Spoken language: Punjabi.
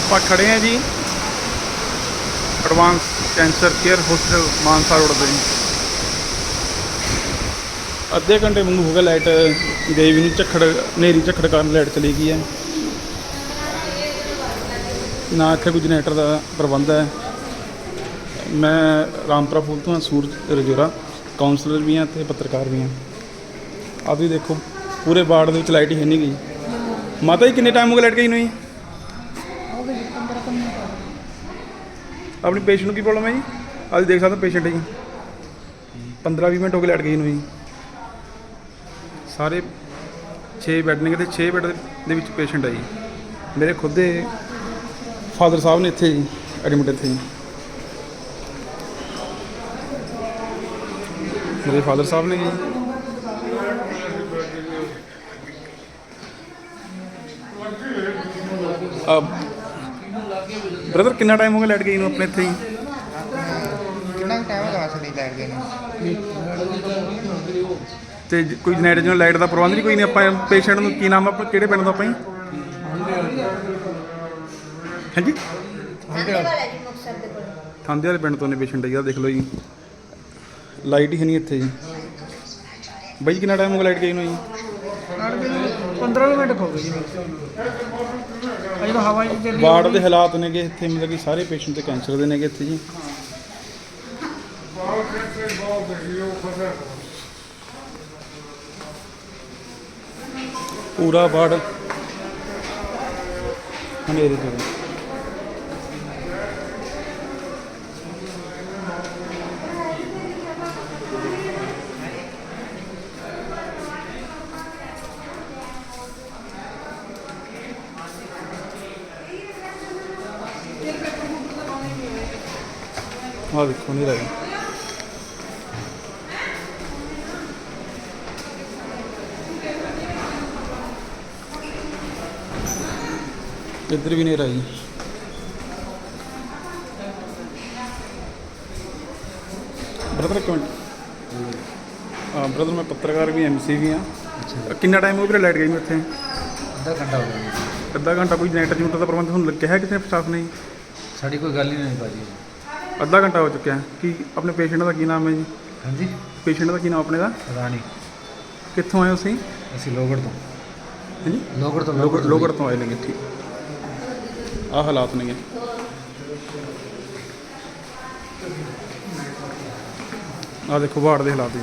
ਆਪਾਂ ਖੜੇ ਆ ਜੀ। Advance cancer care hospital Mansa road ਤੇ ਅੱਧੇ ਘੰਟੇ ਵਾਂਗੂ ਹੋ ਗਿਆ ਲਾਈਟ ਗਈ ਵੀ ਨਹੀਂ, ਝੱਖੜ ਨੇਰੀ ਝੱਖੜ ਕਾਰਨ ਲਾਈਟ ਚਲੀ ਗਈ ਹੈ। ਨਾ ਇੱਥੇ ਕੋਈ ਜਨਰੇਟਰ ਦਾ ਪ੍ਰਬੰਧ ਹੈ। ਮੈਂ ਰਾਮਪੁਰਾ ਫੂਲ ਤੋਂ ਸੂਰਜ ਰਜੋਰਾ। ਕਾਉਂਸਲਰ ਵੀ ਹਾਂ ਤੇ ਪੱਤਰਕਾਰ ਵੀ ਹਾਂ। ਆਹ ਵੀ ਦੇਖੋ, ਪੂਰੇ ਵਾਰਡ ਦੇ ਵਿੱਚ ਲਾਈਟ ਹੀ ਹੈ ਨਹੀਂ ਗਈ। ਮਾਤਾ ਜੀ, ਕਿੰਨੇ ਟਾਈਮ ਹੋ ਗਿਆ ਲਾਈਟ ਗਈ ਨੂੰ ਜੀ? ਆਪਣੀ ਪੇਸ਼ੈਂਟ ਨੂੰ ਕੀ ਪ੍ਰੋਬਲਮ ਹੈ ਜੀ? ਅੱਜ ਦੇਖ ਸਕਦੇ ਪੇਸ਼ੈਂਟ ਹੈ ਜੀ। 15 20 ਮਿੰਟ ਹੋ ਗਏ ਲਾਈਟ ਗਈ ਨੂੰ ਜੀ। ਸਾਰੇ 6 ਬੈੱਡ ਨੇ ਤੇ 6 ਬੈੱਡ ਦੇ ਵਿੱਚ ਪੇਸ਼ੈਂਟ ਹੈ ਜੀ। ਮੇਰੇ ਖੁਦ ਦੇ ਫਾਦਰ ਸਾਹਿਬ ਨੇ ਇੱਥੇ ਜੀ ਐਡਮਿਟ ਇੱਥੇ ਜੀ। ਮੇਰੇ ਫਾਦਰ ਸਾਹਿਬ ਨੇ ਜੀ। ਬ੍ਰਦਰ ਕਿੰਨਾ ਟਾਈਮ ਹੋ ਗਿਆ ਲਾਈਟ ਗਈ ਨੂੰ ਆਪਣੇ ਇੱਥੇ ਹੀ? ਕਿੰਨਾ ਟਾਈਮ ਹੋ ਗਿਆ ਨਹੀਂ ਲਾਈਟ ਗਈ ਨੂੰ? ਤੇ ਜ- ਕੋਈ ਜਨਰੇਟਰ ਜਿਹਨੂੰ ਲਾਈਟ ਦਾ ਪ੍ਰਬੰਧ ਨਹੀਂ ਕੋਈ ਨਹੀਂ? ਆਪਾਂ ਪੇਸ਼ੈਂਟ ਨੂੰ ਕੀ ਨਾਮ ਆ ਆਪਾਂ ਕਿਹੜੇ ਪਿੰਡ ਤੋਂ ਆਪਾਂ ਜੀ? ਹਾਂਜੀ? ਠੰਡੇ ਵਾਲਾ। ਜੀ ਮੁਕਤਸਰ ਦੇ ਕੋਲ ਥਾਂਦੇ ਵਾਲੇ ਪਿੰਡ ਤੋਂ ਨੇ ਪੇਸ਼ੈਂਟ ਜੀ ਆਹ ਦੇਖ ਲਓ ਜੀ। ਲਾਈਟ ਹੀ ਨਹੀਂ ਇੱਥੇ ਜੀ। ਬਾਈ ਜੀ, ਕਿੰਨਾ ਟਾਈਮ ਹੋ ਗਿਆ ਲਾਈਟ ਗਈ ਨੂੰ ਜੀ? ਲਾਈਟ ਗਈ ਨੂੰ 15 ਮਿੰਟ ਹੋ ਗਏ ਜੀ। ਅਜੇ ਹਵਾ ਜੀ ਚੱਲੀ ਵਾਰਡ ਦੇ ਹਾਲਾਤ ਨੇਗੇ ਇੱਥੇ, ਮਤਲਬ ਕਿ ਸਾਰੇ ਪੇਸ਼ੈਂਟ ਤੇ ਕੈਂਸਰ ਦੇ ਨੇਗੇ ਇੱਥੇ ਜੀ। ਪੂਰਾ ਵਾਰਡ ਹਨੇਰੇ ਤੋਂ ਆਹ ਦੇਖੋ ਨਹੀਂ ਰਿਹਾ ਇੱਧਰ ਵੀ ਨਹੀਂ ਰਿਹਾ ਬ੍ਰਦਰ ਇੱਕ ਮਿੰਟ। ਹਾਂ ਬ੍ਰਦਰ ਮੈਂ ਪੱਤਰਕਾਰ ਵੀ ਐਮਸੀ ਵੀ ਹਾਂ। ਕਿੰਨਾ ਟਾਈਮ ਹੋ ਗਿਆ ਲਾਈਟ ਗਈ ਨੂੰ ਇੱਥੇ ਅੱਧਾ ਘੰਟਾ ਹੋ ਗਿਆ। ਅੱਧਾ ਘੰਟਾ ਕੋਈ ਜਨਰੇਟਰ ਜੂਨਟਰ ਦਾ ਪ੍ਰਬੰਧ ਤੁਹਾਨੂੰ ਕਿਹਾ ਕਿਸੇ ਸਟਾਫ ਨੇ? ਸਾਡੀ ਕੋਈ ਗੱਲ ਹੀ ਨਹੀਂ ਭਾਜੀ। ਅੱਧਾ ਘੰਟਾ ਹੋ ਚੁੱਕਿਆ। ਹੈ ਕੀ ਆਪਣੇ ਪੇਸ਼ੈਂਟ ਦਾ ਕੀ ਨਾਮ ਹੈ ਜੀ? ਹਾਂਜੀ। ਪੇਸ਼ੈਂਟ ਦਾ ਕੀ ਨਾਮ ਆਪਣੇ ਦਾ? ਰਾਣੀ। ਕਿੱਥੋਂ ਆਏ ਹੋ ਤੁਸੀਂ? ਅਸੀਂ ਲੋਗੜ ਤੋਂ। ਹਾਂਜੀ? ਲੋਗੜ ਤੋਂ ਲੋਗੜ ਲੋਗੜ ਤੋਂ। ਆਏ ਨੇ ਠੀਕ। ਆ ਹਾਲਾਤ ਨੇਗੇ। ਆ ਦੇਖੋ ਬਾੜ ਦੇ ਹਾਲਾਤ ਜੀ।